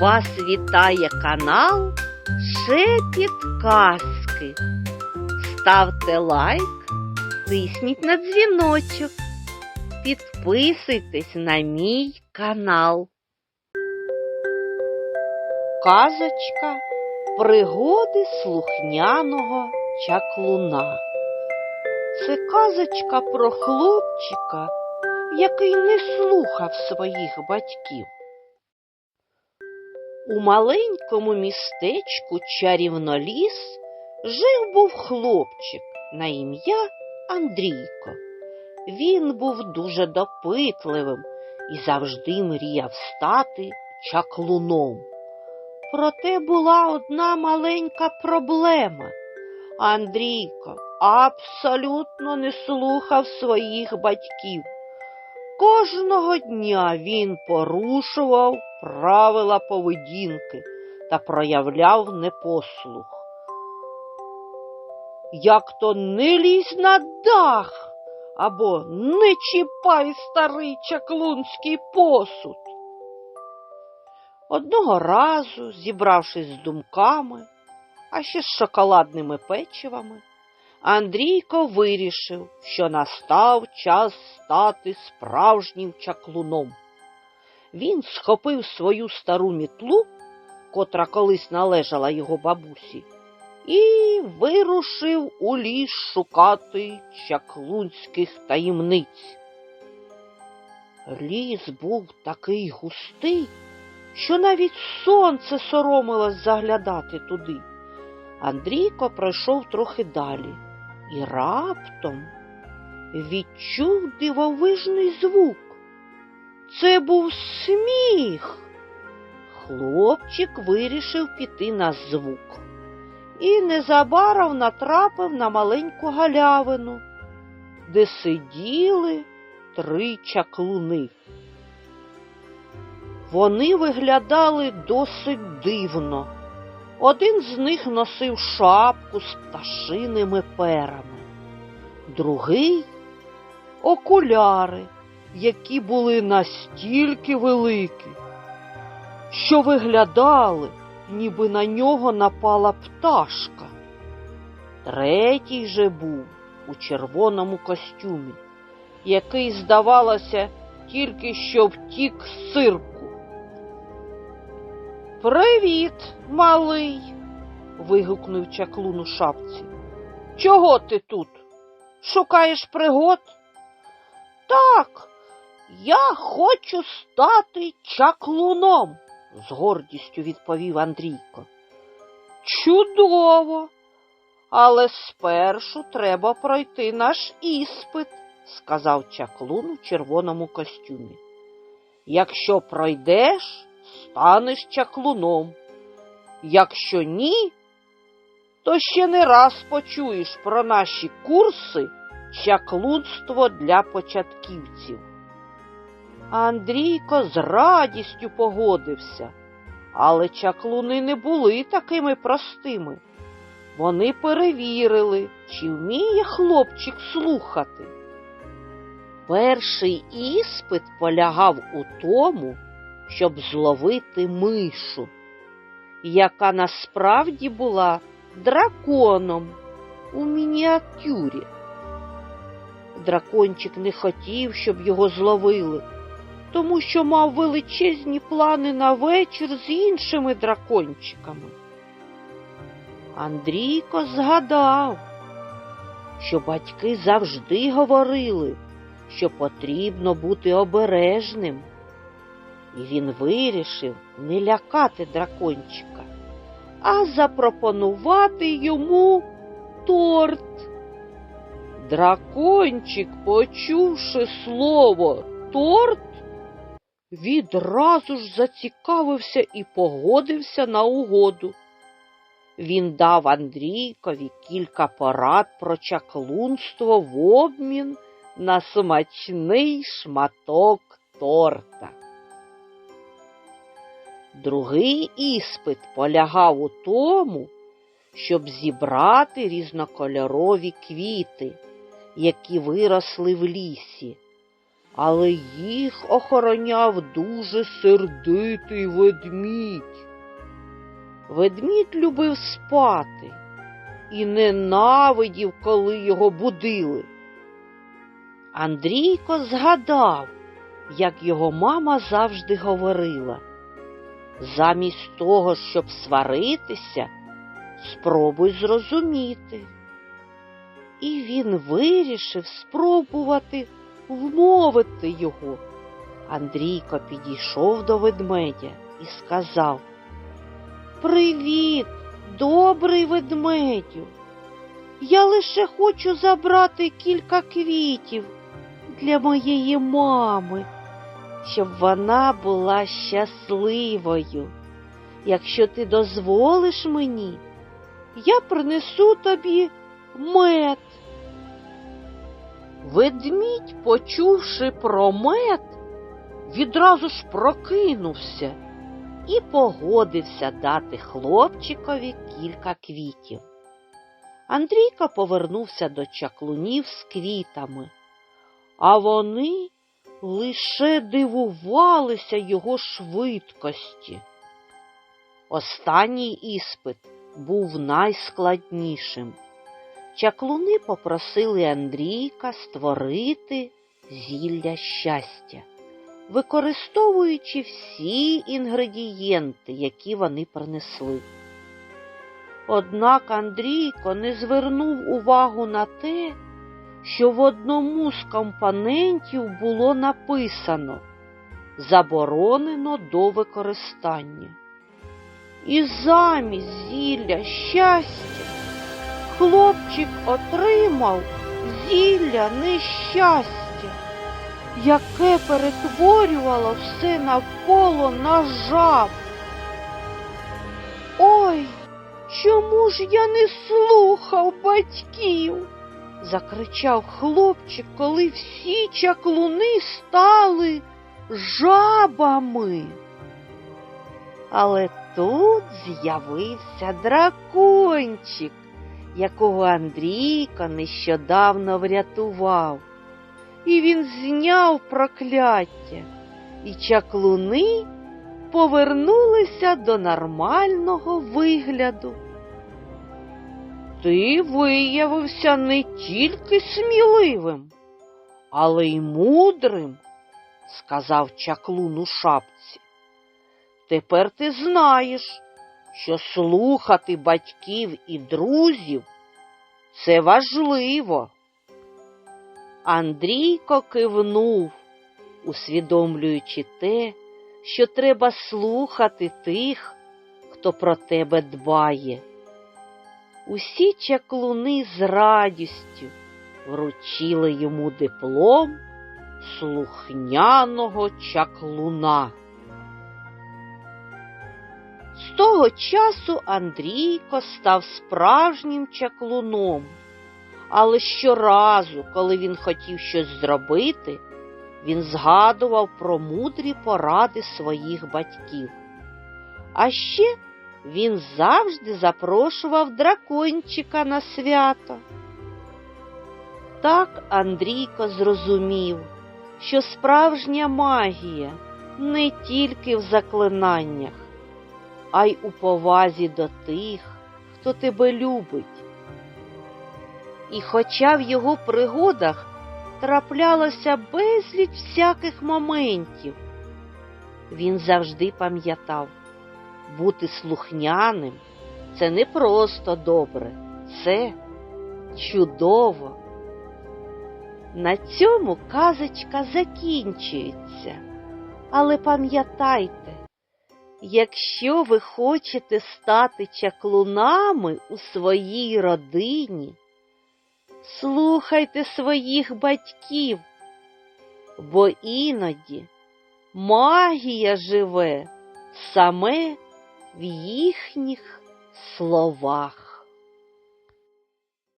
Вас вітає канал Шепіт Казки. Ставте лайк, тисніть на дзвіночок, підписуйтесь на мій канал. Казочка Пригоди слухняного чаклуна. Це казочка про хлопчика, який не слухав своїх батьків. У маленькому містечку Чарівноліс жив був хлопчик на ім'я Андрійко. Він був дуже допитливим і завжди мріяв стати чаклуном. Проте була одна маленька проблема. Андрійко абсолютно не слухав своїх батьків. Кожного дня він порушував правила поведінки та проявляв непослух. Як то не лізь на дах або не чіпай старий чаклунський посуд. Одного разу, зібравшись з думками, а ще з шоколадними печивами, Андрійко вирішив, що настав час стати справжнім чаклуном. Він схопив свою стару мітлу, котра колись належала його бабусі, і вирушив у ліс шукати чаклунських таємниць. Ліс був такий густий, що навіть сонце соромилось заглядати туди. Андрійко пройшов трохи далі і раптом відчув дивовижний звук. Це був сміх. Хлопчик вирішив піти на звук і незабаром натрапив на маленьку галявину, де сиділи три чаклуни. Вони виглядали досить дивно. Один з них носив шапку з пташиними перами, другий окуляри, які були настільки великі, що виглядали, ніби на нього напала пташка. Третій же був у червоному костюмі, який, здавалося, тільки що втік з цирку. Привіт, малий. вигукнув чаклун у шапці. Чого ти тут? Шукаєш пригод? Так, я хочу стати чаклуном, з гордістю відповів Андрійко. Чудово, але спершу треба пройти наш іспит, сказав чаклун у червоному костюмі. Якщо пройдеш, станеш чаклуном. Якщо ні, то ще не раз почуєш про наші курси чаклунство для початківців. Андрійко з радістю погодився, але чаклуни не були такими простими. Вони перевірили, чи вміє хлопчик слухати. Перший іспит полягав у тому, щоб зловити мишу, яка насправді була драконом у мініатюрі. Дракончик не хотів, щоб його зловили, тому що мав величезні плани на вечір з іншими дракончиками. Андрійко згадав, що батьки завжди говорили, що потрібно бути обережним і він вирішив не лякати дракончика, а запропонувати йому торт. Дракончик, почувши слово торт, відразу ж зацікавився і погодився на угоду. Він дав Андрійкові кілька порад про чаклунство в обмін на смачний шматок торта. Другий іспит полягав у тому, щоб зібрати різнокольорові квіти, які виросли в лісі, але їх охороняв дуже сердитий ведмідь. Ведмідь любив спати і ненавидів, коли його будили. Андрійко згадав, як його мама завжди говорила. Замість того, щоб сваритися, спробуй зрозуміти. І він вирішив спробувати вмовити його. Андрійко підійшов до ведмедя і сказав Привіт, добрий ведмедю. Я лише хочу забрати кілька квітів для моєї мами, щоб вона була щасливою. Якщо ти дозволиш мені, я принесу тобі мед. Ведмідь, почувши про мед, відразу ж прокинувся і погодився дати хлопчикові кілька квітів. Андрійка повернувся до чаклунів з квітами, а вони лише дивувалися його швидкості. Останній іспит був найскладнішим. Чаклуни попросили Андрійка створити зілля щастя, використовуючи всі інгредієнти, які вони принесли. Однак Андрійко не звернув увагу на те, що в одному з компонентів було написано заборонено до використання. І замість зілля щастя хлопчик отримав зілля нещастя, яке перетворювало все навколо на жаб. Ой, чому ж я не слухав батьків? закричав хлопчик, коли всі чаклуни стали жабами. Але тут з'явився дракончик, якого Андрійко нещодавно врятував. І він зняв прокляття, і чаклуни повернулися до нормального вигляду. Ти виявився не тільки сміливим, але й мудрим, сказав чаклун у шапці. Тепер ти знаєш, що слухати батьків і друзів це важливо. Андрійко кивнув, усвідомлюючи те, що треба слухати тих, хто про тебе дбає. Усі чаклуни з радістю вручили йому диплом слухняного чаклуна. Того часу Андрійко став справжнім чаклуном, але щоразу, коли він хотів щось зробити, він згадував про мудрі поради своїх батьків. А ще він завжди запрошував дракончика на свято. Так Андрійко зрозумів, що справжня магія не тільки в заклинаннях, а й у повазі до тих, хто тебе любить. І хоча в його пригодах траплялося безліч всяких моментів, він завжди пам'ятав, бути слухняним це не просто добре, це чудово. На цьому казочка закінчується, але пам'ятайте, якщо ви хочете стати чаклунами у своїй родині, слухайте своїх батьків, бо іноді магія живе саме в їхніх словах.